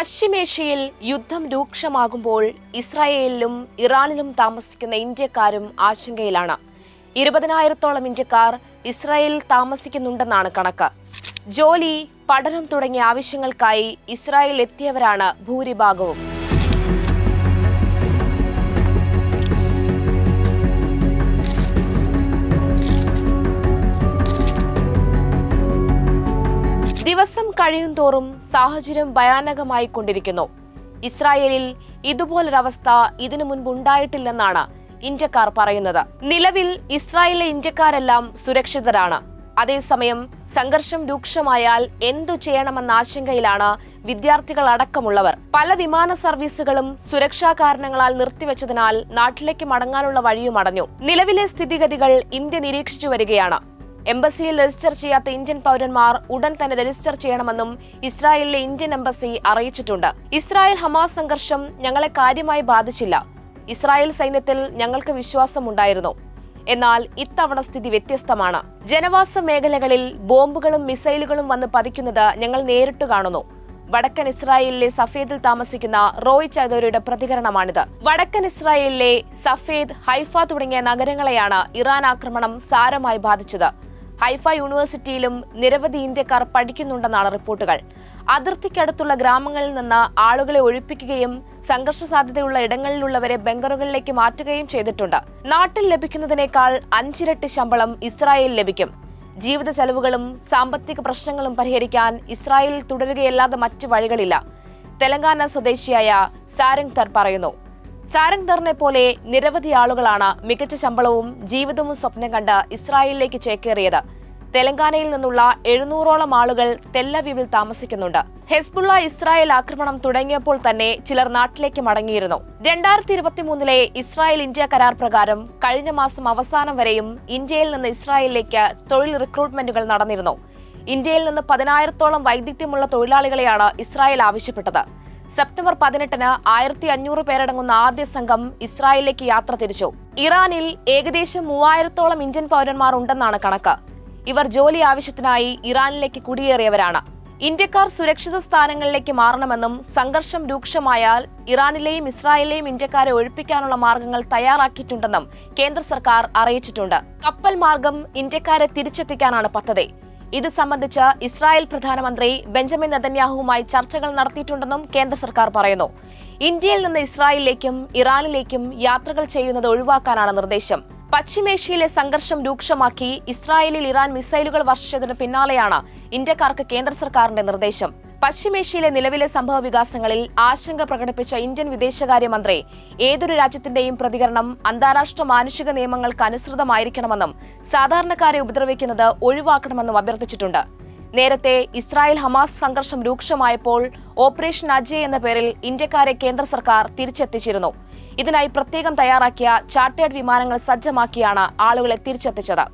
പശ്ചിമേഷ്യയിൽ യുദ്ധം രൂക്ഷമാകുമ്പോൾ ഇസ്രായേലിലും ഇറാനിലും താമസിക്കുന്ന ഇന്ത്യക്കാരും ആശങ്കയിലാണ്. ഇരുപതിനായിരത്തോളം ഇന്ത്യക്കാർ ഇസ്രായേലിൽ താമസിക്കുന്നുണ്ടെന്നാണ് കണക്ക്. ജോലി പഠനം തുടങ്ങിയ ആവശ്യങ്ങൾക്കായി ഇസ്രായേൽ എത്തിയവരാണ് ഭൂരിഭാഗവും. ദിവസം കഴിയും തോറും സാഹചര്യം ഭയാനകമായി കൊണ്ടിരിക്കുന്നു ഇസ്രായേലിൽ ഇതുപോലൊരവസ്ഥ ഇതിനു മുൻപ് ഉണ്ടായിട്ടില്ലെന്നാണ് ഇന്ത്യക്കാർ പറയുന്നത്. നിലവിൽ ഇസ്രായേലിലെ ഇന്ത്യക്കാരെല്ലാം സുരക്ഷിതരാണ്. അതേസമയം സംഘർഷം രൂക്ഷമായാൽ എന്തു ചെയ്യണമെന്ന ആശങ്കയിലാണ് വിദ്യാർത്ഥികൾ അടക്കമുള്ളവർ. പല വിമാന സർവീസുകളും സുരക്ഷാ കാരണങ്ങളാൽ നിർത്തിവെച്ചതിനാൽ നാട്ടിലേക്ക് മടങ്ങാനുള്ള വഴിയും അടഞ്ഞു. നിലവിലെ സ്ഥിതിഗതികൾ ഇന്ത്യ നിരീക്ഷിച്ചു വരികയാണ്. എംബസിയിൽ രജിസ്റ്റർ ചെയ്യാത്ത ഇന്ത്യൻ പൗരന്മാർ ഉടൻ തന്നെ രജിസ്റ്റർ ചെയ്യണമെന്നും ഇസ്രായേലിലെ ഇന്ത്യൻ എംബസി അറിയിച്ചിട്ടുണ്ട്. ഇസ്രായേൽ ഹമാസ് സംഘർഷം ഞങ്ങളെ കാര്യമായി ബാധിച്ചില്ല. ഇസ്രായേൽ സൈന്യത്തിൽ ഞങ്ങൾക്ക് വിശ്വാസമുണ്ടായിരുന്നു. എന്നാൽ ഇത്തവണ സ്ഥിതി വ്യത്യസ്തമാണ്. ജനവാസ മേഖലകളിൽ ബോംബുകളും മിസൈലുകളും വന്ന് പതിക്കുന്നത് ഞങ്ങൾ നേരിട്ട് കാണുന്നു. വടക്കൻ ഇസ്രായേലിലെ സഫേദിൽ താമസിക്കുന്ന റോയ് ചൗധരിയുടെ പ്രതികരണമാണിത്. വടക്കൻ ഇസ്രായേലിലെ സഫേദ് ഹൈഫ തുടങ്ങിയ നഗരങ്ങളെയാണ് ഇറാൻ ആക്രമണം സാരമായി ബാധിച്ചത്. ഹൈഫ യൂണിവേഴ്സിറ്റിയിലും നിരവധി ഇന്ത്യക്കാർ പഠിക്കുന്നുണ്ടെന്നാണ് റിപ്പോർട്ടുകൾ. അതിർത്തിക്കടുത്തുള്ള ഗ്രാമങ്ങളിൽ നിന്ന് ആളുകളെ ഒഴിപ്പിക്കുകയും സംഘർഷ സാധ്യതയുള്ള ഇടങ്ങളിലുള്ളവരെ ബംഗറുകളിലേക്ക് മാറ്റുകയും ചെയ്തിട്ടുണ്ട്. നാട്ടിൽ ലഭിക്കുന്നതിനേക്കാൾ അഞ്ചിരട്ടി ശമ്പളം ഇസ്രായേൽ ലഭിക്കും. ജീവിത ചെലവുകളും സാമ്പത്തിക പ്രശ്നങ്ങളും പരിഹരിക്കാൻ ഇസ്രായേൽ തുടരുകയല്ലാതെ മറ്റു വഴികളില്ല. തെലങ്കാന സ്വദേശിയായ സാരംഗ് തർ പറയുന്നു. സാരംഗ് തറിനെ പോലെ നിരവധി ആളുകളാണ് മികച്ച ശമ്പളവും ജീവിതവും സ്വപ്നം കണ്ട് ഇസ്രായേലിലേക്ക് ചേക്കേറിയത്. തെലങ്കാനയിൽ നിന്നുള്ള എഴുന്നൂറോളം ആളുകൾ തെല്ലവീവിൽ താമസിക്കുന്നുണ്ട്. ഹെസ്ബുള്ള ഇസ്രായേൽ ആക്രമണം തുടങ്ങിയപ്പോൾ തന്നെ ചിലർ നാട്ടിലേക്ക് മടങ്ങിയിരുന്നു. രണ്ടായിരത്തി ഇരുപത്തിമൂന്നിലെ ഇസ്രായേൽ ഇന്ത്യ കരാർ പ്രകാരം കഴിഞ്ഞ മാസം അവസാനം വരെയും ഇന്ത്യയിൽ നിന്ന് ഇസ്രായേലിലേക്ക് തൊഴിൽ റിക്രൂട്ട്മെന്റുകൾ നടന്നിരുന്നു. ഇന്ത്യയിൽ നിന്ന് പതിനായിരത്തോളം വൈദഗ്ധ്യമുള്ള തൊഴിലാളികളെയാണ് ഇസ്രായേൽ ആവശ്യപ്പെട്ടത്. സെപ്റ്റംബർ പതിനെട്ടിന് ആയിരത്തി അഞ്ഞൂറ് പേരടങ്ങുന്ന ആദ്യ സംഘം ഇസ്രായേലിലേക്ക് യാത്ര തിരിച്ചു. ഇറാനിൽ ഏകദേശം മൂവായിരത്തോളം ഇന്ത്യൻ പൗരന്മാർ ഉണ്ടെന്നാണ് കണക്ക്. ഇവർ ജോലി ആവശ്യത്തിനായി ഇറാനിലേക്ക് കുടിയേറിയവരാണ്. ഇന്ത്യക്കാർ സുരക്ഷിത സ്ഥാനങ്ങളിലേക്ക് മാറണമെന്നും സംഘർഷം രൂക്ഷമായാൽ ഇറാനിലെയും ഇസ്രായേലിലെയും ഇന്ത്യക്കാരെ ഒഴിപ്പിക്കാനുള്ള മാർഗങ്ങൾ തയ്യാറാക്കിയിട്ടുണ്ടെന്നും കേന്ദ്ര സർക്കാർ അറിയിച്ചിട്ടുണ്ട്. കപ്പൽ മാർഗം ഇന്ത്യക്കാരെ തിരിച്ചെത്തിക്കാനാണ് പദ്ധതി. ഇത് സംബന്ധിച്ച് ഇസ്രായേൽ പ്രധാനമന്ത്രി ബെഞ്ചമിൻ നെതന്യാഹുവുമായി ചർച്ചകൾ നടത്തിയിട്ടുണ്ടെന്നും കേന്ദ്ര സർക്കാർ പറയുന്നു. ഇന്ത്യയിൽ നിന്ന് ഇസ്രായേലിലേക്കും ഇറാനിലേക്കും യാത്രകൾ ചെയ്യുന്നത് ഒഴിവാക്കാനാണ് നിർദ്ദേശം. പശ്ചിമേഷ്യയിലെ സംഘർഷം രൂക്ഷമാക്കി ഇസ്രായേലിൽ ഇറാൻ മിസൈലുകൾ വർഷിച്ചതിന് പിന്നാലെയാണ് ഇന്ത്യക്കാർക്ക് കേന്ദ്ര സർക്കാരിന്റെ നിർദ്ദേശം. പശ്ചിമേഷ്യയിലെ നിലവിലെ സംഭവ വികാസങ്ങളിൽ ആശങ്ക പ്രകടിപ്പിച്ച ഇന്ത്യൻ വിദേശകാര്യമന്ത്രി ഏതൊരു രാജ്യത്തിന്റെയും പ്രതികരണം അന്താരാഷ്ട്ര മാനുഷിക നിയമങ്ങൾക്ക് അനുസൃതമായിരിക്കണമെന്നും സാധാരണക്കാരെ ഉപദ്രവിക്കുന്നത് ഒഴിവാക്കണമെന്നും അഭ്യർത്ഥിച്ചിട്ടുണ്ട്. നേരത്തെ ഇസ്രായേൽ ഹമാസ് സംഘർഷം രൂക്ഷമായപ്പോൾ ഓപ്പറേഷൻ അജയ് എന്ന പേരിൽ ഇന്ത്യക്കാരെ കേന്ദ്ര സർക്കാർ തിരിച്ചെത്തിച്ചിരുന്നു. ഇതിനായി പ്രത്യേകം തയ്യാറാക്കിയ ചാർട്ടേഡ് വിമാനങ്ങൾ സജ്ജമാക്കിയാണ് ആളുകളെ തിരിച്ചെത്തിച്ചത്.